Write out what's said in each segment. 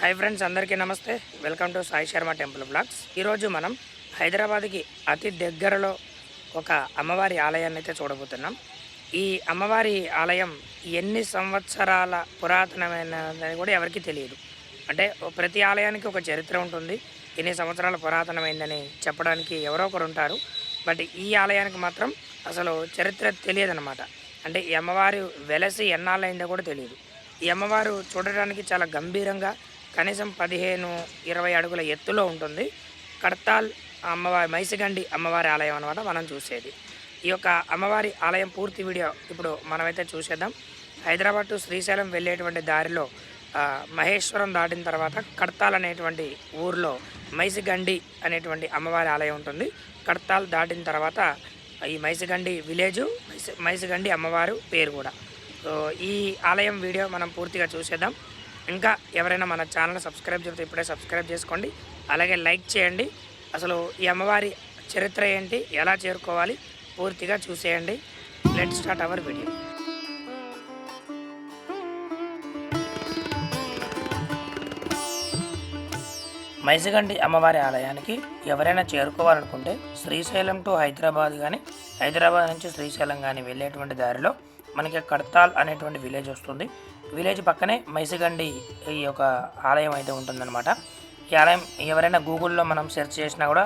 Hi friends అందరికీ నమస్తే. Welcome to Sai Sharma temple blogs ఈరోజు మనం హైదరాబాద్కి అతి దగ్గరలో ఒక అమ్మవారి ఆలయాన్ని అయితే చూడబోతున్నాం. ఈ అమ్మవారి ఆలయం ఎన్ని సంవత్సరాల పురాతనమైనదని కూడా ఎవరికీ తెలియదు. అంటే ప్రతి ఆలయానికి ఒక చరిత్ర ఉంటుంది. ఎన్ని సంవత్సరాల పురాతనమైందని చెప్పడానికి ఎవరో ఒకరు ఉంటారు. బట్ ఈ ఆలయానికి మాత్రం అసలు చరిత్ర తెలియదన్నమాట. అంటే ఈ అమ్మవారు వెలసి ఎన్నాళ్ళైందో కూడా తెలియదు. ఈ అమ్మవారు చూడడానికి చాలా గంభీరంగా కనీసం పదిహేను ఇరవై అడుగుల ఎత్తులో ఉంటుంది. కడతాల్ అమ్మవారి మైసిగండి అమ్మవారి ఆలయం అనమాట మనం చూసేది. ఈ యొక్క అమ్మవారి ఆలయం పూర్తి వీడియో ఇప్పుడు మనమైతే చూసేద్దాం. హైదరాబాద్ టు శ్రీశైలం వెళ్ళేటువంటి దారిలో మహేశ్వరం దాటిన తర్వాత కడతాల్ అనేటువంటి ఊర్లో మైసిగండి అనేటువంటి అమ్మవారి ఆలయం ఉంటుంది. కడతాల్ దాటిన తర్వాత ఈ మైసిగండి విలేజు మైసి మైసిగండి అమ్మవారు పేరు కూడా. సో ఈ ఆలయం వీడియో మనం పూర్తిగా చూసేద్దాం. ఇంకా ఎవరైనా మన ఛానల్ సబ్స్క్రైబ్ చేస్తే ఇప్పుడే సబ్స్క్రైబ్ చేసుకోండి. అలాగే లైక్ చేయండి. అసలు ఈ అమ్మవారి చరిత్ర ఏంటి? ఎలా చేరుకోవాలి? పూర్తిగా చూసేయండి. Let start our video. Maisigandi అమ్మవారి ఆలయానికి ఎవరైనా చేరుకోవాలనుకుంటే శ్రీశైలం టు హైదరాబాద్ కానీ హైదరాబాద్ నుంచి శ్రీశైలం కానీ వెళ్ళేటువంటి దారిలో మనకి కడతాల్ అనేటువంటి విలేజ్ వస్తుంది. విలేజ్ పక్కనే మైసిగండి ఈ యొక్క ఆలయం అయితే ఉంటుందన్నమాట. ఈ ఆలయం ఎవరైనా గూగుల్లో మనం సెర్చ్ చేసినా కూడా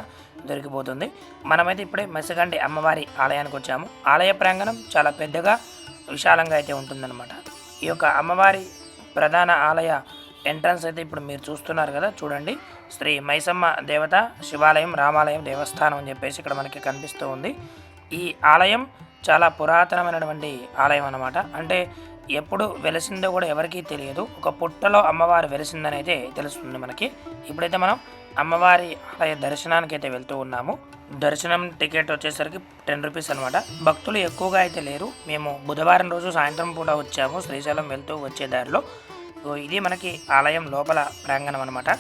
దొరికిపోతుంది. మనమైతే ఇప్పుడే మైసిగండి అమ్మవారి ఆలయానికి వచ్చాము. ఆలయ ప్రాంగణం చాలా పెద్దగా విశాలంగా అయితే ఉంటుందన్నమాట. ఈ యొక్క అమ్మవారి ప్రధాన ఆలయ ఎంట్రన్స్ అయితే ఇప్పుడు మీరు చూస్తున్నారు కదా చూడండి. శ్రీ మైసమ్మ దేవత శివాలయం రామాలయం దేవస్థానం అని చెప్పేసి ఇక్కడ మనకి కనిపిస్తూ ఉంది. ఈ ఆలయం చాలా పురాతనమైనటువంటి ఆలయం అన్నమాట. అంటే ఎప్పుడు వెలిసిందో కూడా ఎవరికీ తెలియదు. ఒక పుట్టలో అమ్మవారు వెలిసిందని అయితే తెలుస్తుంది మనకి. ఇప్పుడైతే మనం అమ్మవారి ఆలయ దర్శనానికి అయితే వెళ్తూ ఉన్నాము. దర్శనం టికెట్ వచ్చేసరికి టెన్ రూపీస్ అనమాట భక్తులు ఎక్కువగా అయితే లేరు. మేము బుధవారం రోజు సాయంత్రం పూట వచ్చాము. శ్రీశైలం వెళ్తూ వచ్చే దారిలో. ఇది మనకి ఆలయం లోపల ప్రాంగణం అనమాట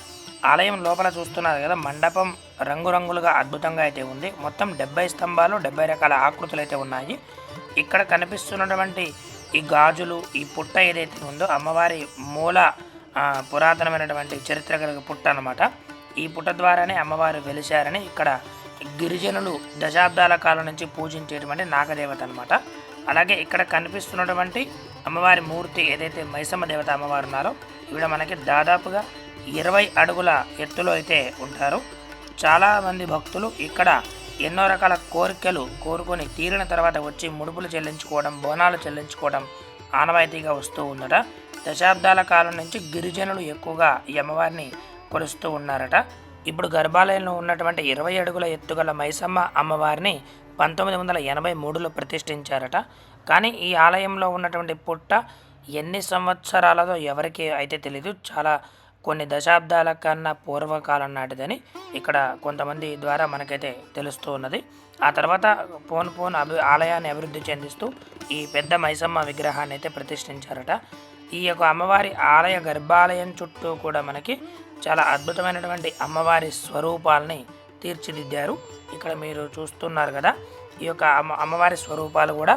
ఆలయం లోపల చూస్తున్నారు కదా మండపం రంగురంగులుగా అద్భుతంగా అయితే ఉంది. మొత్తం డెబ్బై స్తంభాలు డెబ్బై రకాల ఆకృతులు అయితే ఉన్నాయి. ఇక్కడ కనిపిస్తున్నటువంటి ఈ గాజులు ఈ పుట్ట ఏదైతే ఉందో అమ్మవారి మూల పురాతనమైనటువంటి చరిత్ర కలిగిన పుట్ట అనమాట ఈ పుట్ట ద్వారానే అమ్మవారు వెలిశారని ఇక్కడ గిరిజనులు దశాబ్దాల కాలం నుంచి పూజించేటువంటి నాగదేవత అనమాట అలాగే ఇక్కడ కనిపిస్తున్నటువంటి అమ్మవారి మూర్తి ఏదైతే మైసమ్మ దేవత అమ్మవారు ఉన్నారో ఈవిడ మనకి దాదాపుగా ఇరవై అడుగుల ఎత్తులో అయితే ఉంటారు. చాలామంది భక్తులు ఇక్కడ ఎన్నో రకాల కోరికలు కోరుకొని తీరిన తర్వాత వచ్చి ముడుపులు చెల్లించుకోవడం బోనాలు చెల్లించుకోవడం ఆనవాయితీగా వస్తూ ఉందట దశాబ్దాల కాలం నుంచి గిరిజనులు ఎక్కువగా ఈ అమ్మవారిని కొలుస్తూ ఉన్నారట. ఇప్పుడు గర్భాలయంలో ఉన్నటువంటి ఇరవై అడుగుల ఎత్తుగల మైసమ్మ అమ్మవారిని పంతొమ్మిది వందల ఎనభై మూడులో ప్రతిష్ఠించారట. కానీ ఈ ఆలయంలో ఉన్నటువంటి పుట్ట ఎన్ని సంవత్సరాలదో ఎవరికి అయితే తెలీదు. చాలా కొన్ని దశాబ్దాల కన్నా పూర్వకాలం నాటిదని ఇక్కడ కొంతమంది ద్వారా మనకైతే తెలుస్తూ ఉన్నది. ఆ తర్వాత పోన్ పోన్ అభి ఆలయాన్ని అభివృద్ధి చెందిస్తూ ఈ పెద్ద మైసమ్మ విగ్రహాన్ని అయితే ప్రతిష్ఠించారట. ఈ యొక్క అమ్మవారి ఆలయ గర్భాలయం చుట్టూ కూడా మనకి చాలా అద్భుతమైనటువంటి అమ్మవారి స్వరూపాలని తీర్చిదిద్దారు. ఇక్కడ మీరు చూస్తున్నారు కదా ఈ యొక్క అమ్మ అమ్మవారి స్వరూపాలు కూడా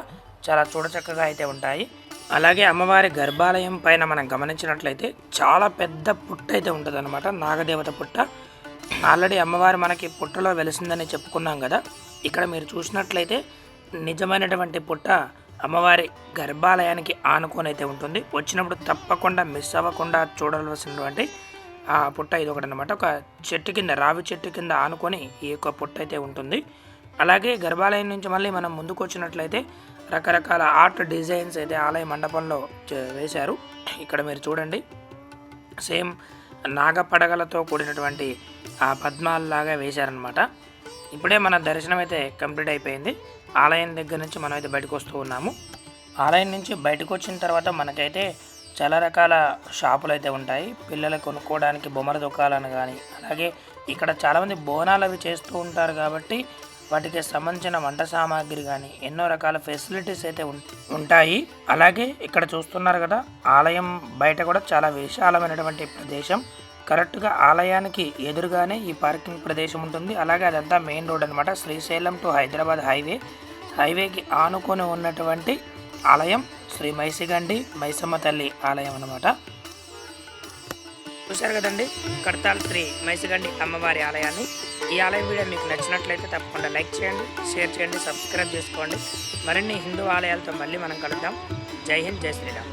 చాలా చూడచక్కగా అయితే ఉంటాయి. అలాగే అమ్మవారి గర్భాలయం పైన మనం గమనించినట్లయితే చాలా పెద్ద పుట్ట అయితే ఉంటుంది అనమాట నాగదేవత పుట్ట. ఆల్రెడీ అమ్మవారు మనకి పుట్టలో వెలిసిందని చెప్పుకున్నాం కదా. ఇక్కడ మీరు చూసినట్లయితే నిజమైనటువంటి పుట్ట అమ్మవారి గర్భాలయానికి ఆనుకొని అయితే ఉంటుంది. వచ్చినప్పుడు తప్పకుండా మిస్ అవ్వకుండా చూడవలసినటువంటి ఆ పుట్ట ఇది ఒకటి అనమాట ఒక చెట్టు కింద రావి చెట్టు కింద ఆనుకొని ఈ యొక్క పుట్ట అయితే ఉంటుంది. అలాగే గర్భాలయం నుంచి మళ్ళీ మనం ముందుకు వచ్చినట్లయితే రకరకాల ఆర్ట్ డిజైన్స్ అయితే ఆలయ మండపంలో చే- వేశారు. ఇక్కడ మీరు చూడండి. సేమ్ నాగపడగలతో కూడినటువంటి ఆ పద్మాలలాగా వేశారనమాట ఇప్పుడే మన దర్శనం అయితే కంప్లీట్ అయిపోయింది. ఆలయం దగ్గర నుంచి మనం అయితే బయటకు వస్తూ ఉన్నాము. ఆలయం నుంచి బయటకు వచ్చిన తర్వాత మనకైతే చాలా రకాల షాపులు అయితే ఉంటాయి. పిల్లలు కొనుక్కోవడానికి బొమ్మల దుకాణాలు కానీ అలాగే ఇక్కడ చాలామంది బోనాలు అవి చేస్తూ ఉంటారు కాబట్టి వాటికి సంబంధించిన వంట సామాగ్రి కానీ ఎన్నో రకాల ఫెసిలిటీస్ అయితే ఉంటాయి. అలాగే ఇక్కడ చూస్తున్నారు కదా ఆలయం బయట కూడా చాలా విశాలమైనటువంటి ప్రదేశం. కరెక్ట్గా ఆలయానికి ఎదురుగానే ఈ పార్కింగ్ ప్రదేశం ఉంటుంది. అలాగే అదంతా మెయిన్ రోడ్ అనమాట శ్రీశైలం టు హైదరాబాద్ హైవే. హైవేకి ఆనుకొని ఉన్నటువంటి ఆలయం శ్రీ మైసిగండి మైసమ్మ తల్లి ఆలయం అనమాట చూశారు కదండి? కడతాల్ శ్రీ మైసిగండి అమ్మవారి ఆలయాన్ని. ఈ ఆలయం వీడియో మీకు నచ్చినట్లయితే తప్పకుండా లైక్ చేయండి షేర్ చేయండి సబ్స్క్రైబ్ చేసుకోండి. మరిన్ని హిందూ ఆలయాలతో మళ్ళీ మనం కలుద్దాం. జై హింద్ జై శ్రీరామ్.